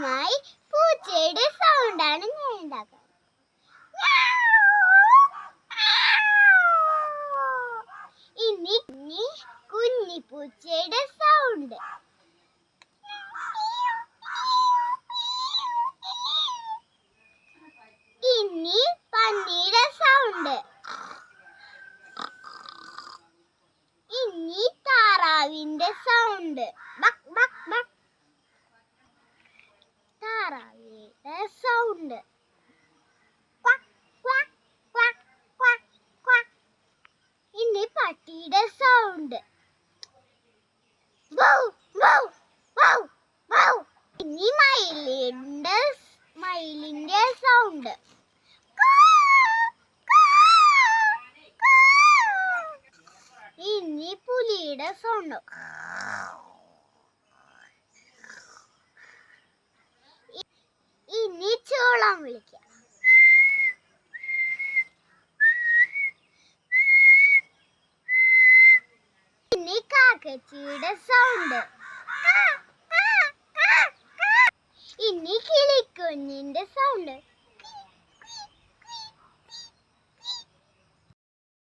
ആദ്യമായി പൂച്ചയുടെ സൗണ്ടാണ് ഞാൻ ഉണ്ടാക്കുന്നത്. ഇനി ഇനി കുഞ്ഞിപ്പൂച്ചയുടെ സൗണ്ട് ഇനി പന്നിയുടെ സൗണ്ട് ഇനി താറാവിന്റെ സൗണ്ട് താറാവിന്റെ സൗണ്ട് ഇനി പട്ടിയുടെ സൗണ്ട് ഇനി മയിലിന്റെ മയിലിന്റെ സൗണ്ട് ഇനി പുലിയുടെ സൗണ്ട് ഇനി ചോളം വിളിക്കാം. ഇനി കാക്കച്ചിയുടെ സൗണ്ട് ഇനി കിളിക്കുഞ്ഞിന്റെ സൗണ്ട്